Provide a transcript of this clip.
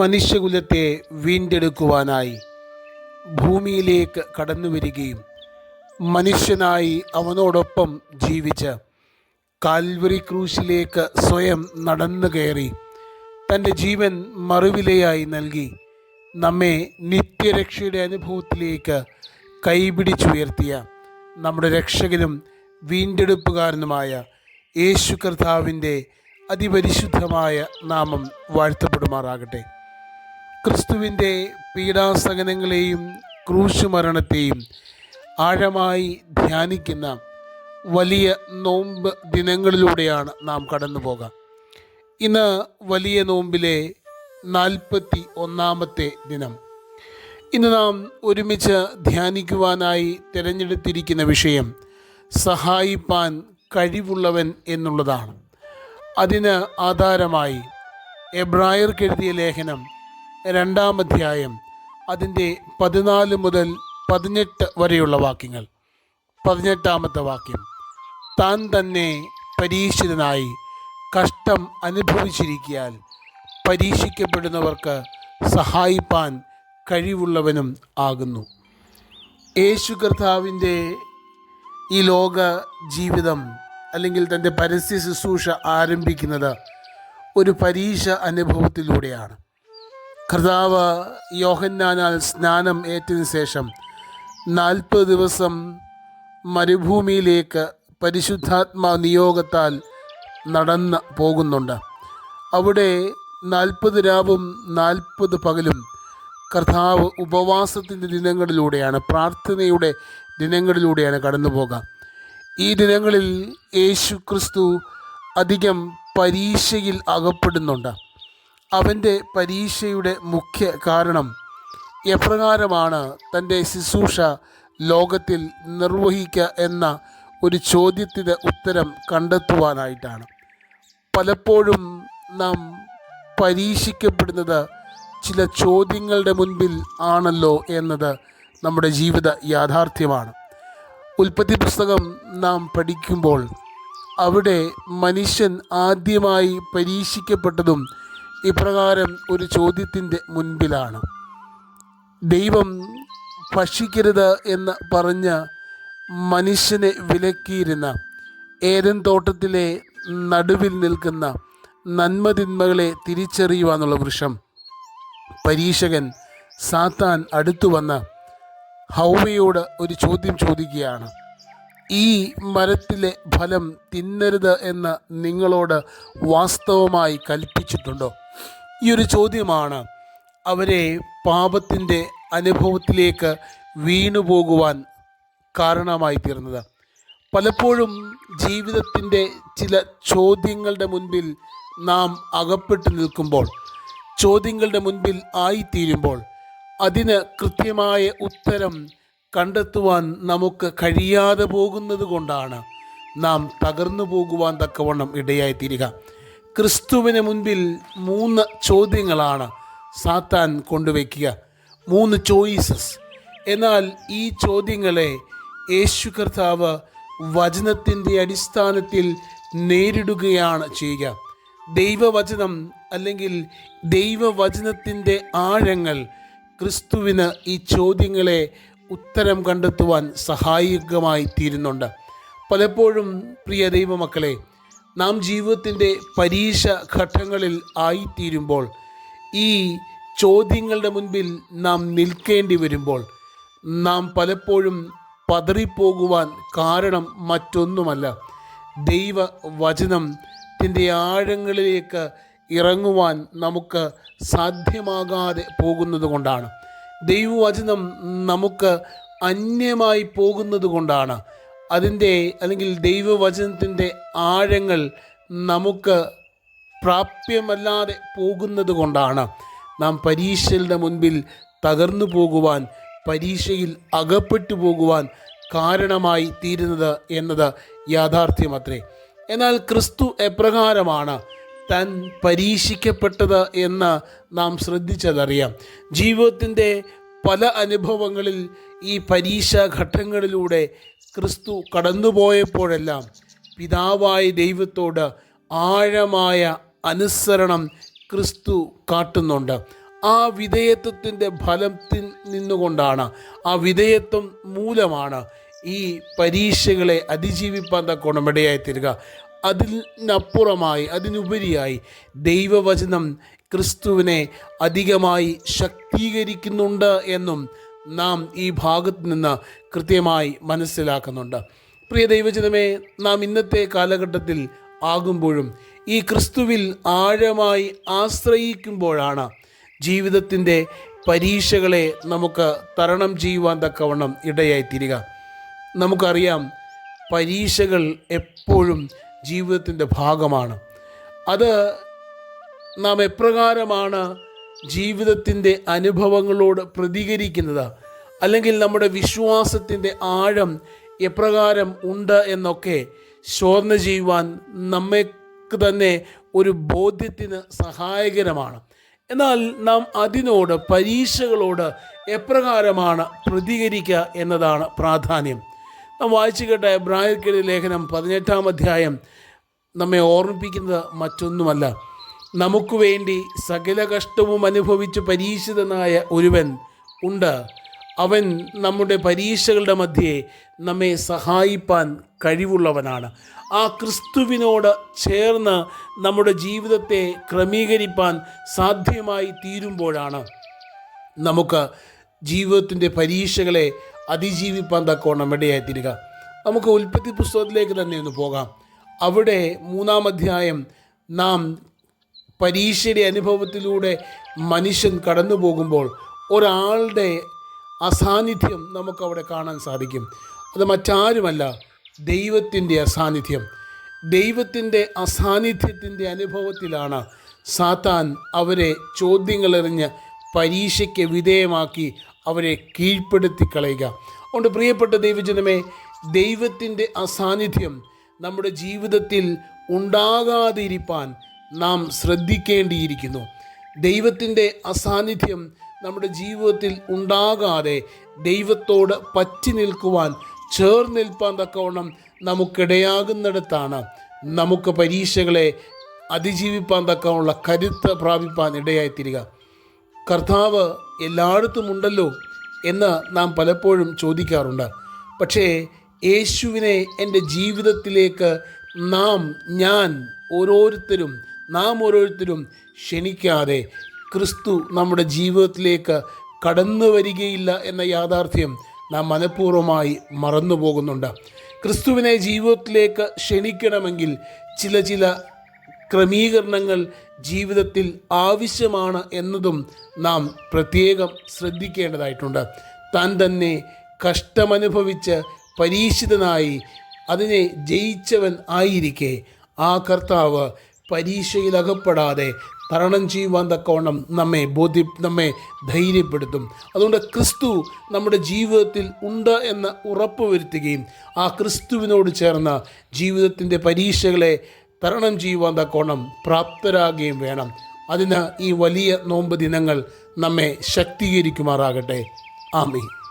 മനുഷ്യകുലത്തെ വീണ്ടെടുക്കുവാനായി ഭൂമിയിലേക്ക് കടന്നു വരികയും മനുഷ്യനായി അവനോടൊപ്പം ജീവിച്ച് കാൽവറി ക്രൂശിലേക്ക് സ്വയം നടന്നു കയറി തന്റെ ജീവൻ മറുവിലയായി നൽകി നമ്മെ നിത്യരക്ഷയുടെ അനുഭവത്തിലേക്ക് കൈപിടിച്ചുയർത്തിയ നമ്മുടെ രക്ഷകനും വീണ്ടെടുപ്പുകാരനുമായ യേശു കർത്താവിന്റെ അതിപരിശുദ്ധമായ നാമം വാഴ്ത്തപ്പെടുമാറാകട്ടെ. ക്രിസ്തുവിന്റെ പീഡാസഹനങ്ങളെയും ക്രൂശ് മരണത്തെയും ആഴമായി ധ്യാനിക്കുന്ന വലിയ നോമ്പ് ദിനങ്ങളിലൂടെയാണ് നാം കടന്നു പോകാം ഇന്ന് വലിയ നോമ്പിലെ നാൽപ്പത്തി ഒന്നാമത്തെ ദിനം. ഇന്ന് നാം ഒരുമിച്ച് ധ്യാനിക്കുവാനായി തിരഞ്ഞെടുത്തിരിക്കുന്ന വിഷയം സഹായിപ്പാൻ കഴിവുള്ളവൻ എന്നുള്ളതാണ്. അതിന് ആധാരമായി എബ്രായർക്കെഴുതിയ ലേഖനം രണ്ടാം അധ്യായം അതിന്റെ പതിനാല് മുതൽ പതിനെട്ട് വരെയുള്ള വാക്യങ്ങൾ. പതിനെട്ടാമത്തെ വാക്യം. താൻ തന്നെ പരീക്ഷിതനായി കഷ്ടം അനുഭവിച്ചിരിക്കിയാൽ പരീക്ഷിക്കപ്പെടുന്നവർക്ക് സഹായിപ്പാൻ കഴിവുള്ളവനും ആകുന്നു. യേശു കർത്താവിന്റെ ഈ ലോക ജീവിതം അല്ലെങ്കിൽ തന്റെ പരസ്യ ശുശ്രൂഷ ആരംഭിക്കുന്നത് ഒരു പരീക്ഷ അനുഭവത്തിലൂടെയാണ്. കർത്താവ് യോഹന്നാനാൽ സ്നാനം ഏറ്റതിനു ശേഷം നാൽപ്പത് ദിവസം മരുഭൂമിയിലേക്ക് പരിശുദ്ധാത്മാ നിയോഗത്താൽ നടന്ന് പോകുന്നുണ്ട്. അവിടെ നാൽപ്പത് രാവും നാൽപ്പത് പകലും കർത്താവ് ഉപവാസത്തിന്റെ ദിനങ്ങളിലൂടെയാണ് പ്രാർത്ഥനയുടെ ദിനങ്ങളിലൂടെയാണ് കടന്നു പോകുക. ഈ ദിനങ്ങളിൽ യേശു ക്രിസ്തു അധികം പരീക്ഷയിൽ അകപ്പെടുന്നുണ്ട്. അവന്റെ പരീക്ഷയുടെ മുഖ്യ കാരണം എപ്രകാരമാണ് തന്റെ ശുശ്രൂഷ ലോകത്തിൽ നിർവഹിക്കുക എന്ന ഒരു ചോദ്യത്തിന് ഉത്തരം കണ്ടെത്തുവാനായിട്ടാണ്. പലപ്പോഴും നാം പരീക്ഷിക്കപ്പെടുന്നത് ചില ചോദ്യങ്ങളുടെ മുൻപിൽ ആണല്ലോ എന്നത് നമ്മുടെ ജീവിത യാഥാർത്ഥ്യമാണ്. ഉൽപ്പത്തി പുസ്തകം നാം പഠിക്കുമ്പോൾ അവിടെ മനുഷ്യൻ ആദ്യമായി പരീക്ഷിക്കപ്പെട്ടതും ഇപ്രകാരം ഒരു ചോദ്യത്തിന്റെ മുൻപിലാണ്. ദൈവം ഭക്ഷിക്കരുത് എന്ന് പറഞ്ഞ മനുഷ്യനെ വിലക്കിയിരുന്ന ഏതൻ തോട്ടത്തിലെ നടുവിൽ നിൽക്കുന്ന നന്മതിന്മകളെ തിരിച്ചറിയുവാനുള്ള വൃക്ഷം. പരീക്ഷകൻ സാത്താൻ അടുത്തു വന്ന് ഹൗവയോട് ഒരു ചോദ്യം ചോദിക്കുകയാണ്. ഈ മരത്തിലെ ഫലം തിന്നരുത് എന്ന് നിങ്ങളോട് വാസ്തവമായി കൽപ്പിച്ചിട്ടുണ്ടോ? ഈ ഒരു ചോദ്യമാണ്. അവരെ പാപത്തിന്റെ അനുഭവത്തിലേക്ക് വീണുപോകുവാൻ കാരണമായി തീർന്നത്. പലപ്പോഴും ജീവിതത്തിന്റെ ചില ചോദ്യങ്ങളുടെ മുൻപിൽ നാം അകപ്പെട്ടു നിൽക്കുമ്പോൾ ചോദ്യങ്ങളുടെ മുൻപിൽ ആയിത്തീരുമ്പോൾ അതിന് കൃത്യമായ ഉത്തരം കണ്ടെത്തുവാൻ നമുക്ക് കഴിയാതെ പോകുന്നത് കൊണ്ടാണ് നാം തകർന്നു പോകുവാൻ തക്കവണ്ണം ഇടയായിത്തീരുക. ക്രിസ്തുവിന് മുൻപിൽ മൂന്ന് ചോദ്യങ്ങളാണ് സാത്താൻ കൊണ്ടുവയ്ക്കുക. മൂന്ന് ചോയ്സസ്. എന്നാൽ ഈ ചോദ്യങ്ങളെ യേശു കർത്താവ് വചനത്തിന്റെ അടിസ്ഥാനത്തിൽ നേരിടുകയാണ് ചെയ്യുക. ദൈവവചനം അല്ലെങ്കിൽ ദൈവവചനത്തിന്റെ ആഴങ്ങൾ ക്രിസ്തുവിന് ഈ ചോദ്യങ്ങളെ ഉത്തരം കണ്ടെത്തുവാൻ സഹായകമായി തീരുന്നുണ്ട്. പലപ്പോഴും പ്രിയ ദൈവമക്കളെ നാം ജീവിതത്തിന്റെ പരീക്ഷ ഘട്ടങ്ങളിൽ ആയിത്തീരുമ്പോൾ ഈ ചോദ്യങ്ങളുടെ മുൻപിൽ നാം നിൽക്കേണ്ടി വരുമ്പോൾ നാം പലപ്പോഴും പതറിപ്പോകുവാൻ കാരണം മറ്റൊന്നുമല്ല. ദൈവ വചനത്തിന്റെ ആഴങ്ങളിലേക്ക് ഇറങ്ങുവാൻ നമുക്ക് സാധ്യമാകാതെ പോകുന്നത് കൊണ്ടാണ്. ദൈവവചനം നമുക്ക് അന്യമായി പോകുന്നത് കൊണ്ടാണ്. അതിന്റെ അല്ലെങ്കിൽ ദൈവവചനത്തിന്റെ ആഴങ്ങൾ നമുക്ക് പ്രാപ്യമല്ലാതെ പോകുന്നത് കൊണ്ടാണ് നാം പരീക്ഷയുടെ മുൻപിൽ തകർന്നു പോകുവാൻ പരീക്ഷയിൽ അകപ്പെട്ടു പോകുവാൻ കാരണമായി തീരുന്നത് എന്നത് യാഥാർത്ഥ്യമത്രേ. എന്നാൽ ക്രിസ്തു എപ്രകാരമാണ് താൻ പരീക്ഷിക്കപ്പെട്ടത് എന്ന് നാം ശ്രദ്ധിച്ചതറിയാം. ജീവിതത്തിന്റെ പല അനുഭവങ്ങളിൽ ഈ പരീക്ഷാഘട്ടങ്ങളിലൂടെ ക്രിസ്തു കടന്നുപോയപ്പോഴെല്ലാം പിതാവായ ദൈവത്തോട് ആഴമായ അനുസരണം ക്രിസ്തു കാട്ടുന്നുണ്ട്. ആ വിധേയത്വത്തിന്റെ ഫലത്തിൽ നിന്നുകൊണ്ടാണ് ആ വിധേയത്വം മൂലമാണ് ഈ പരീക്ഷകളെ അതിജീവിപ്പാൻ തക്കോണം ഇടയായി തീരുക. അതിനപ്പുറമായി അതിനുപരിയായി ദൈവവചനം ക്രിസ്തുവിനെ അധികമായി ശക്തീകരിക്കുന്നുണ്ട് എന്നും നാം ഈ ഭാഗത്ത് നിന്ന് കൃത്യമായി മനസ്സിലാക്കുന്നുണ്ട്. പ്രിയ ദൈവജനമേ നാം ഇന്നത്തെ കാലഘട്ടത്തിൽ ആകുമ്പോഴും ഈ ക്രിസ്തുവിൽ ആഴമായി ആശ്രയിക്കുമ്പോഴാണ് ജീവിതത്തിന്റെ പരീക്ഷകളെ നമുക്ക് തരണം ചെയ്യുവാൻ തക്കവണ്ണം ഇടയായിത്തീരുക നമുക്കറിയാം പരീക്ഷകൾ എപ്പോഴും ജീവിതത്തിന്റെ ഭാഗമാണ്. അത് നാം എപ്രകാരമാണ് ജീവിതത്തിന്റെ അനുഭവങ്ങളോട് പ്രതികരിക്കുന്നത്. അല്ലെങ്കിൽ നമ്മുടെ വിശ്വാസത്തിന്റെ ആഴം എപ്രകാരം ഉണ്ട് എന്നൊക്കെ ശോധന ചെയ്യുവാൻ നമ്മൾക്ക് തന്നെ ഒരു ബോധ്യത്തിന് സഹായകരമാണ്. എന്നാൽ നാം അതിനോട് പരീക്ഷകളോട് എപ്രകാരമാണ് പ്രതികരിക്കുക എന്നതാണ് പ്രാധാന്യം. നാം വായിച്ചു കേട്ട എബ്രാഹിർക്കെഴുതിയ ലേഖനം പതിനെട്ടാം അധ്യായം നമ്മെ ഓർമ്മിപ്പിക്കുന്നത് മറ്റൊന്നുമല്ല. നമുക്ക് വേണ്ടി സകല കഷ്ടവും അനുഭവിച്ച് പരീക്ഷിതനായ ഒരുവൻ ഉണ്ട്. അവൻ നമ്മുടെ പരീക്ഷകളുടെ മധ്യേ നമ്മെ സഹായിപ്പാൻ കഴിവുള്ളവനാണ്. ആ ക്രിസ്തുവിനോട് ചേർന്ന് നമ്മുടെ ജീവിതത്തെ ക്രമീകരിപ്പാൻ സാധ്യമായി തീരുമ്പോഴാണ് നമുക്ക് ജീവിതത്തിന്റെ പരീക്ഷകളെ അതിജീവിപ്പാൻ തക്കോണം ഇടയായിത്തീരുക നമുക്ക് ഉൽപ്പത്തി പുസ്തകത്തിലേക്ക് തന്നെ ഒന്ന് പോകാം. അവിടെ മൂന്നാം അധ്യായം നാം പരീക്ഷയുടെ അനുഭവത്തിലൂടെ മനുഷ്യൻ കടന്നു പോകുമ്പോൾ ഒരാളുടെ അസാന്നിധ്യം നമുക്കവിടെ കാണാൻ സാധിക്കും. അത് മറ്റാരുമല്ല ദൈവത്തിന്റെ അസാന്നിധ്യം. ദൈവത്തിന്റെ അസാന്നിധ്യത്തിന്റെ അനുഭവത്തിലാണ് സാത്താൻ അവരെ ചോദ്യങ്ങളെറിഞ്ഞ് പരീക്ഷയ്ക്ക് വിധേയമാക്കി അവരെ കീഴ്പ്പെടുത്തി കളയുക അതുകൊണ്ട് പ്രിയപ്പെട്ട ദൈവജനമേ ദൈവത്തിന്റെ അസാന്നിധ്യം നമ്മുടെ ജീവിതത്തിൽ ഉണ്ടാകാതിരിപ്പാൻ നാം ശ്രദ്ധിക്കേണ്ടിയിരിക്കുന്നു. ദൈവത്തിന്റെ അസാന്നിധ്യം നമ്മുടെ ജീവിതത്തിൽ ഉണ്ടാകാതെ ദൈവത്തോട് പറ്റി നിൽക്കുവാൻ ചേർന്നിൽപ്പാൻ തക്കവണ്ണം നമുക്കിടയാകുന്നിടത്താണ്. നമുക്ക് പരീക്ഷകളെ അതിജീവിപ്പാൻ തക്കമുള്ള കരുത്ത് പ്രാപിപ്പാൻ ഇടയായിത്തീരുക. കർത്താവ് എല്ലായിടത്തും ഉണ്ടല്ലോ എന്ന് നാം പലപ്പോഴും ചോദിക്കാറുണ്ട്. പക്ഷേ യേശുവിനെ എന്റെ ജീവിതത്തിലേക്ക് നാം ഞാൻ ഓരോരുത്തരും നാം ഓരോരുത്തരും ക്ഷണിക്കാതെ ക്രിസ്തു നമ്മുടെ ജീവിതത്തിലേക്ക് കടന്നു വരികയില്ല എന്ന യാഥാർത്ഥ്യം നാം മനഃപൂർവമായി മറന്നു പോകുന്നുണ്ട് ക്രിസ്തുവിനെ ജീവിതത്തിലേക്ക് ക്ഷണിക്കണമെങ്കിൽ ചില ചില ക്രമീകരണങ്ങൾ ജീവിതത്തിൽ ആവശ്യമാണ് എന്നതും നാം പ്രത്യേകം ശ്രദ്ധിക്കേണ്ടതായിട്ടുണ്ട്. താൻ തന്നെ കഷ്ടമനുഭവിച്ച് പരീക്ഷിതനായി അതിനെ ജയിച്ചവൻ ആയിരിക്കെ. ആ കർത്താവ് പരീക്ഷയിൽ അകപ്പെടാതെ തരണം ചെയ്യുവാൻ തക്കവണ്ണം നമ്മെ ബോധ്യ നമ്മെ ധൈര്യപ്പെടുത്തും. അതുകൊണ്ട് ക്രിസ്തു നമ്മുടെ ജീവിതത്തിൽ ഉണ്ട് എന്ന് ഉറപ്പ് വരുത്തുകയും ആ ക്രിസ്തുവിനോട് ചേർന്ന ജീവിതത്തിന്റെ പരീക്ഷകളെ തരണം ചെയ്യുവാൻ തക്കവണ്ണം പ്രാപ്തരാകുകയും വേണം. അതിന് ഈ വലിയ നോമ്പ് ദിനങ്ങൾ നമ്മെ ശക്തീകരിക്കുമാറാകട്ടെ. ആമീൻ.